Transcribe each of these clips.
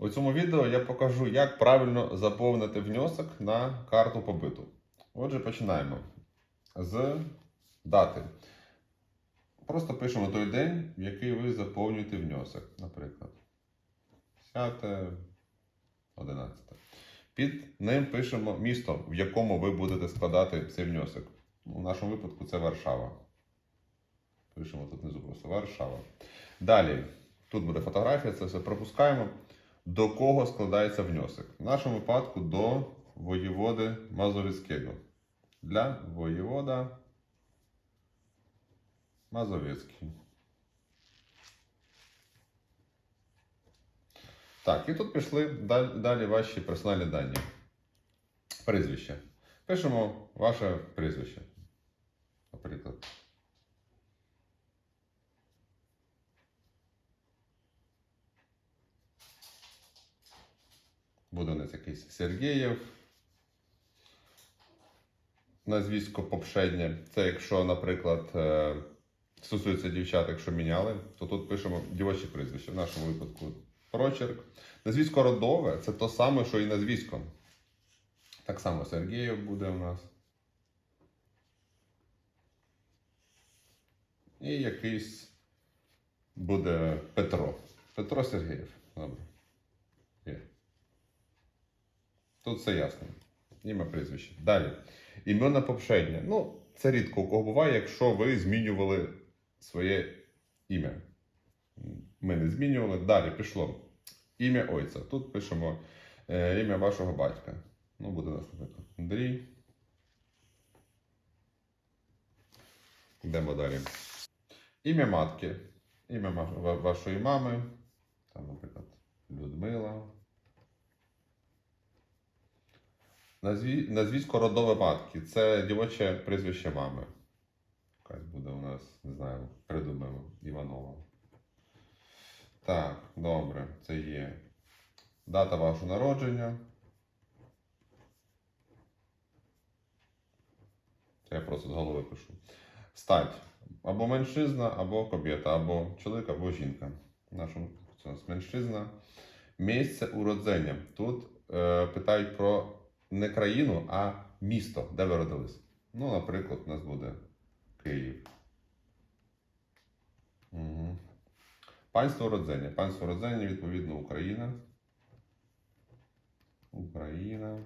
У цьому відео я покажу, як правильно заповнити внесок на карту побиту. Отже, починаємо з дати. Просто пишемо той день, в який ви заповнюєте внесок, наприклад. 10, 11. Під ним пишемо місто, в якому ви будете складати цей внесок. У нашому випадку це Варшава. Пишемо тут внизу просто Варшава. Далі, тут буде фотографія, це все пропускаємо. До кого складається внесок? В нашому випадку до воєводи Мазовецького. Для воєвода Мазовецький. Так, і тут пішли далі ваші персональні дані. Прізвище. Пишемо ваше прізвище. Наприклад. Буде у нас якийсь Сергієв. Назвісько попшеднє. Це якщо, наприклад, е, стосується дівчат, якщо міняли, то тут пишемо дівочі прізвище. В нашому випадку прочерк. Назвісько родове це то саме, що і назвісько. Так само Сергієв буде у нас. І якийсь буде Петро. Петро Сергієв. Добре. Є. Тут все ясно. Ім'я прізвище. Далі. Ім'я попшеднє. Ну, це рідко у кого буває, якщо ви змінювали своє ім'я. Ми не змінювали. Далі пішло. Ім'я ойця. Тут пишемо е, ім'я вашого батька. Ну, буде у нас, наприклад, Андрій. Йдемо далі. Ім'я матки. Ім'я вашої мами. Там, наприклад, Людмила. Назві, назвісько родове матки. Це дівоче прізвище мами. Якась буде у нас, не знаю, придумаємо Іванова. Так, добре, це є. Дата вашого народження. Це я просто з голови пишу. Стать. Або меншизна, або кобєта, або чоловік, або жінка. Нашому це у нас меншизна. Місце уродження. Тут е, питають про не країну, а місто, де ви родились. Ну, наприклад, у нас буде Київ. Угу. Панство родзення. Панство родзення, відповідно, Україна. Україна.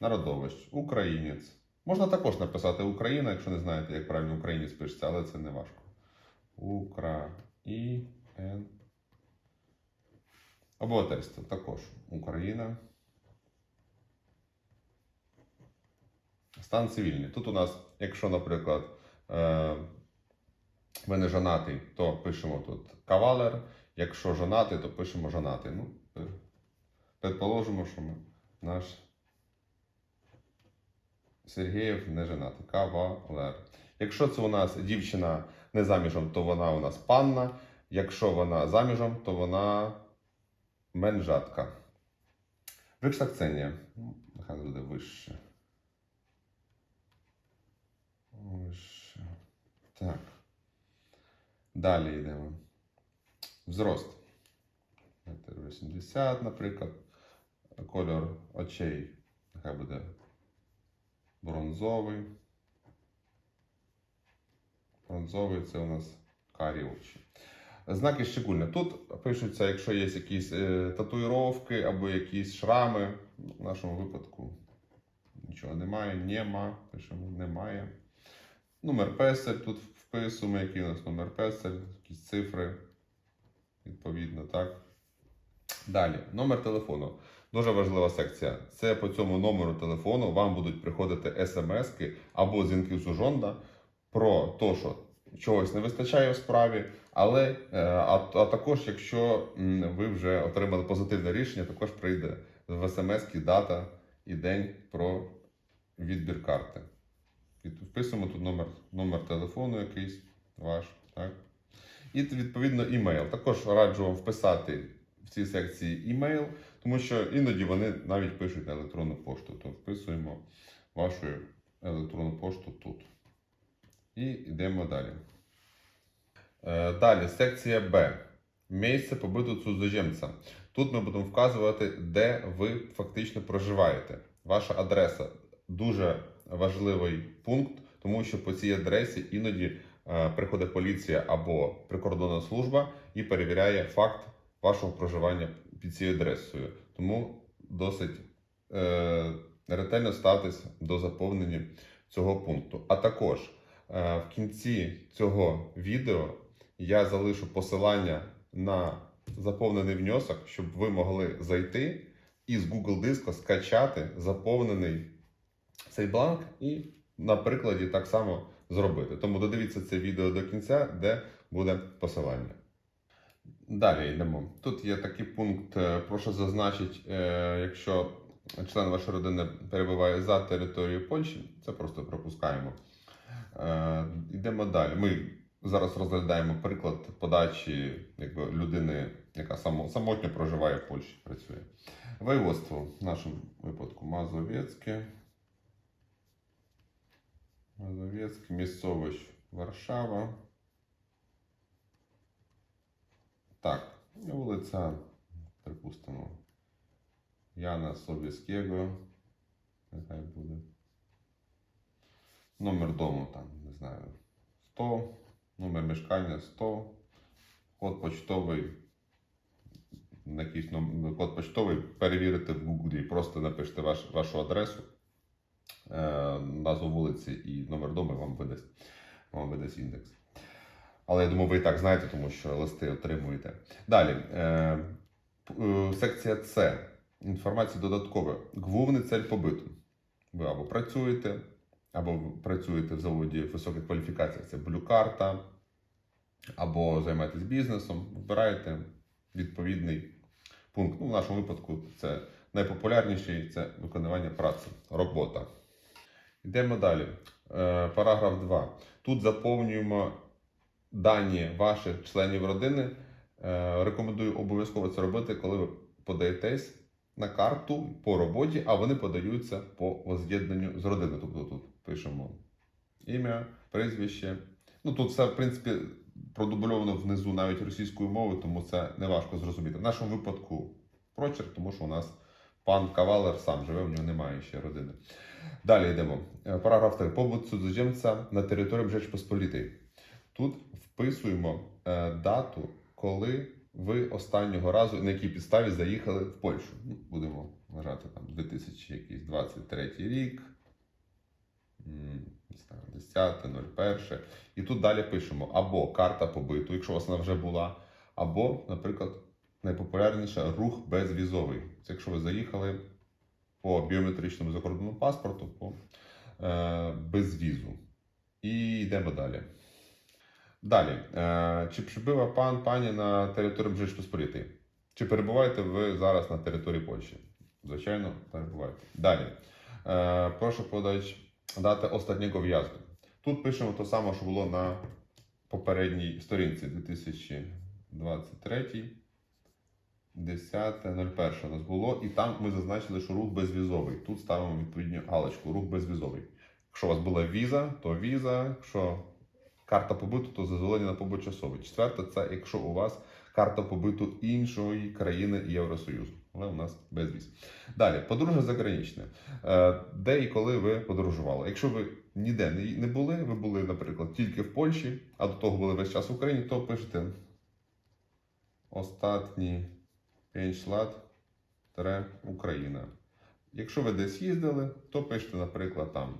Народовищ. Українець. Можна також написати Україна, якщо не знаєте, як правильно українець пишеться, але це не важко. Україн. Обов'язково також Україна. Стан цивільний. Тут у нас, якщо, наприклад, е, ви не жонатий, то пишемо тут кавалер. Якщо жонатий, то пишемо жонатий. Ну, предположимо, що ми, наш Сергієв не женатий. Кавалер. Якщо це у нас дівчина не заміжом, то вона у нас панна. Якщо вона заміжом, то вона менжатка. Виксакценія. Ну, Нехай буде вище. Вище. Так. Далі йдемо. Взрост. Метр 80, наприклад. Кольор очей. Нехай буде бронзовий. Бронзовий це у нас карі очі. Знаки щегульне. Тут пишуться, якщо є якісь е, татуїровки або якісь шрами. В нашому випадку нічого немає. Нема. Пишемо немає. Номер песель тут вписуємо, який у нас номер песель, якісь цифри. Відповідно, так. Далі, номер телефону. Дуже важлива секція. Це по цьому номеру телефону вам будуть приходити смски або дзвінки з Ужонда про те, що чогось не вистачає в справі, але е, а, а також, якщо ви вже отримали позитивне рішення, також прийде в смс дата і день про відбір карти. Вписуємо тут номер, номер телефону якийсь ваш, так? І відповідно імейл. Також раджу вам вписати в цій секції імейл, тому що іноді вони навіть пишуть на електронну пошту. То вписуємо вашу електронну пошту тут. І йдемо далі. Е, Далі, секція Б. Місце побиту цудзожемця. Тут ми будемо вказувати, де ви фактично проживаєте. Ваша адреса дуже важливий пункт, тому що по цій адресі іноді е, приходить поліція або прикордонна служба і перевіряє факт вашого проживання під цією адресою. Тому досить е, ретельно ставтесь до заповнення цього пункту. А також е, в кінці цього відео я залишу посилання на заповнений внесок, щоб ви могли зайти і з Google диска скачати заповнений цей бланк і на прикладі так само зробити. Тому додивіться це відео до кінця, де буде посилання. Далі йдемо. Тут є такий пункт. е, Прошу зазначити, е, якщо член вашої родини перебуває за територією Польщі, це просто пропускаємо. Е, Йдемо далі. Ми зараз розглядаємо приклад подачі якби, людини, яка само, самотньо проживає в Польщі, працює. Воєводство в нашому випадку Мазовецьке. Мазовецьке, місцовість Варшава. Так, вулиця, припустимо, Яна Собieskiego. Нехай буде. Номер дому там, не знаю, 100, номер мешкання 100, код почтовий, якийсь ном- код почтовий перевірите в Гуглі, просто напишете ваш, вашу адресу, назву вулиці і номер дому вам видасть, вам видасть індекс. Але я думаю, ви і так знаєте, тому що листи отримуєте. Далі, е, е, секція С. Інформація додаткова. Главний цель побиту. Ви або працюєте, або працюєте в заводі високих кваліфікацій. Це блю-карта, або займаєтесь бізнесом. Вибираєте відповідний пункт. Ну, в нашому випадку це найпопулярніший це виконування праці, робота. Йдемо далі. Е, параграф 2. Тут заповнюємо дані ваших членів родини. Е, рекомендую обов'язково це робити, коли ви подаєтесь на карту по роботі, а вони подаються по воз'єднанню з родиною. Тобто тут пишемо ім'я, прізвище. Ну тут все, в принципі, продубльовано внизу навіть російською мовою, тому це не важко зрозуміти. В нашому випадку прочерк, тому що у нас пан Кавалер сам живе, в нього немає ще родини. Далі йдемо. Е, Параграф 3. Побут судземця на території Жечпосполітої. Тут вписуємо е, дату, коли ви останнього разу на якій підставі заїхали в Польщу. Ну, будемо вважати там 2023 рік, м, не 10.01. І тут далі пишемо або карта побиту, якщо у вас вона вже була, або, наприклад, найпопулярніше рух безвізовий. Це якщо ви заїхали по біометричному закордонному паспорту по е, без візу. І йдемо далі. Далі. Е, чи прибув пан пані на території Жечпосполітої? Чи перебуваєте ви зараз на території Польщі? Звичайно, перебуваєте. Далі. Е, прошу подати дати останнього в'язку. Тут пишемо те саме, що було на попередній сторінці 2023. 10.01 у нас було, і там ми зазначили, що рух безвізовий. Тут ставимо відповідну галочку рух безвізовий. Якщо у вас була віза, то віза. Якщо карта побиту, то дозволення на побут часовий. Четверте, це якщо у вас карта побиту іншої країни Євросоюзу. Але у нас без віз. Далі, подорожжя заграничне. Е, Де і коли ви подорожували? Якщо ви ніде не були, ви були, наприклад, тільки в Польщі, а до того були весь час в Україні, то пишете останні 5 лат Україна. Якщо ви десь їздили, то пишете, наприклад, там,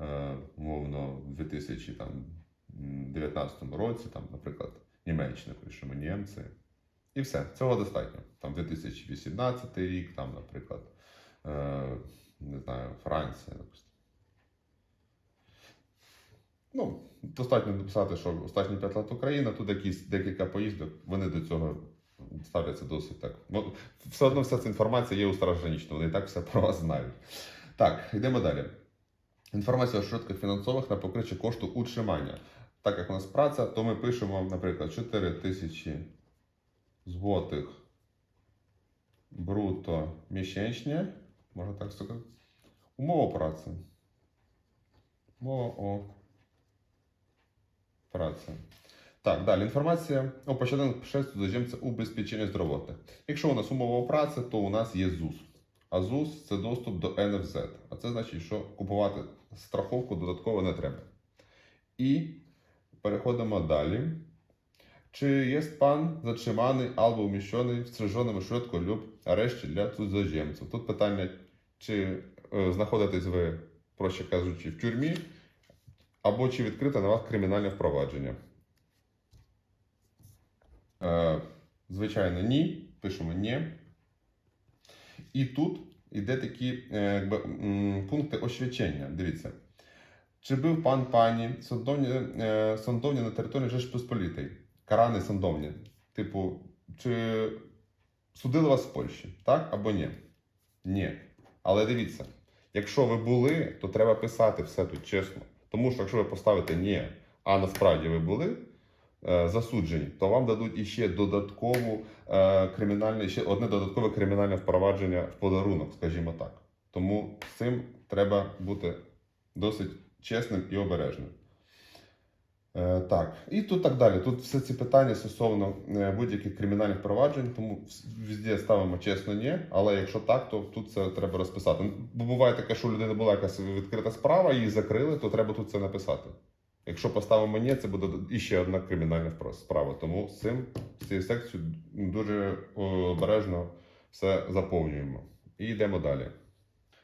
е, умовно, в 2019 році, там, наприклад, Німеччина пишемо німці. І все, цього достатньо. Там 2018 рік, там, наприклад, е, не знаю, Франція, допустимо. Ну, достатньо написати, що останні 5 лет Україна, тут якісь декілька поїздок, вони до цього ставляться досить так. Все одно вся ця інформація є у стражданічно, вони і так все про вас знають. Так, йдемо далі. Інформація о środках фінансових на покриття кошту утримання. Так як у нас праця, то ми пишемо, наприклад, 4 тисячі злотих бруто місячні, можна так сказати. Умова праці. Мова о праці. Так, далі інформація о початку путешествия туземця убезпечення здоров'я. Якщо у нас умова праці, то у нас є ЗУС. А ЗУС це доступ до НФЗ. А це значить, що купувати страховку додатково не треба. І переходимо далі. Чи є пан zatrzymany або вміщений в страженому швидко люб арешті для цудзожемців? Тут питання, чи е, знаходитесь ви, проще кажучи, в тюрмі, або чи відкрите на вас кримінальне впровадження? Е, звичайно, ні. Пишемо ні. І тут йде такі е, якби, пункти освячення. Дивіться. Чи був пан пані сандовні, е, на території Жечпосполітої? Караний сандовні. Типу, чи судили вас в Польщі? Так або ні? Ні. Але дивіться, якщо ви були, то треба писати все тут чесно. Тому що якщо ви поставите ні, а насправді ви були засуджені, то вам дадуть іще додаткову е, кримінальне, ще одне додаткове кримінальне впровадження в подарунок, скажімо так. Тому з цим треба бути досить чесним і обережним. Е, так, і тут так далі. Тут все ці питання стосовно е, будь-яких кримінальних проваджень, тому везде ставимо чесно ні. Але якщо так, то тут це треба розписати. Бо буває таке, що у людини була якась відкрита справа, її закрили, то треба тут це написати. Якщо поставимо ні, це буде іще одна кримінальна справа. Тому з цим з цією секцією дуже обережно все заповнюємо. І йдемо далі.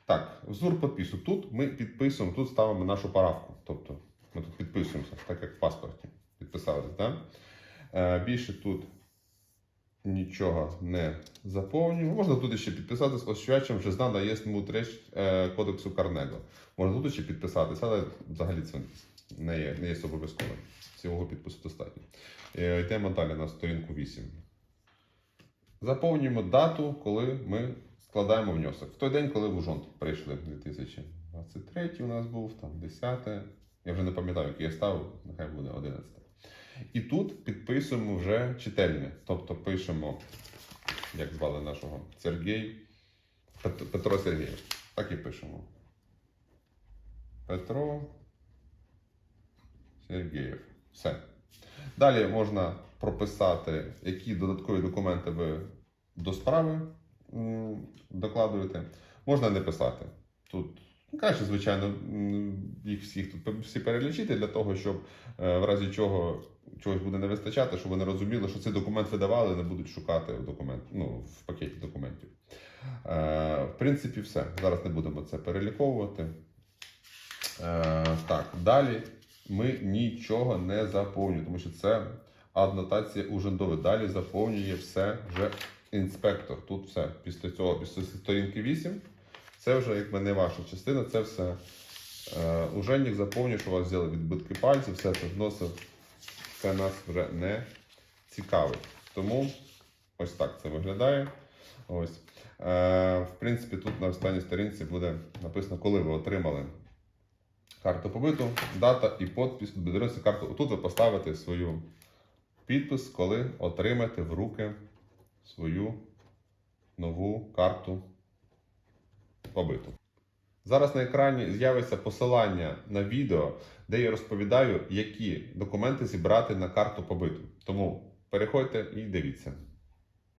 Так, взор підпису. Тут ми підписуємо, тут ставимо нашу паравку. Тобто ми тут підписуємося, так як в паспорті. Підписались, так? Е, більше тут нічого не заповнюємо. Можна тут ще підписатись освячим, що знана є му е, кодексу Карнего. Можна тут ще підписатись, але взагалі це не є, не є обов'язковим. Цього підпису достатньо. Е, йдемо далі на сторінку 8. Заповнюємо дату, коли ми складаємо внесок. В той день, коли в Ужонт прийшли 2023 у нас був, там 10. Я вже не пам'ятаю, який я ставив, нехай буде 11. І тут підписуємо вже чительне. Тобто пишемо, як звали нашого Сергій, Петро Сергієв. Так і пишемо. Петро Сергієв. Все. Далі можна прописати, які додаткові документи ви до справи докладуєте. Можна не писати. Тут ну, краще, звичайно, їх всіх тут всі перелічити для того, щоб е, в разі чого чогось буде не вистачати, щоб вони розуміли, що цей документ видавали, не будуть шукати в документ, ну, в пакеті документів. Е, в принципі, все. Зараз не будемо це переліковувати. Е, так, далі ми нічого не заповнюємо, тому що це аднотація ужендове. Далі заповнює все вже інспектор. Тут все. Після цього, після сторінки 8, це вже якби не ваша частина, це все. Е, Уженник заповнює, що у вас взяли відбитки пальців, все це вносив. Це нас вже не цікавить. Тому ось так це виглядає. Ось. Е, в принципі, тут на останній сторінці буде написано, коли ви отримали карту побиту, дата і подпис. Підберете карту. Тут ви поставите свою підпис, коли отримаєте в руки свою нову карту побиту. Зараз на екрані з'явиться посилання на відео, де я розповідаю, які документи зібрати на карту побиту. Тому переходьте і дивіться.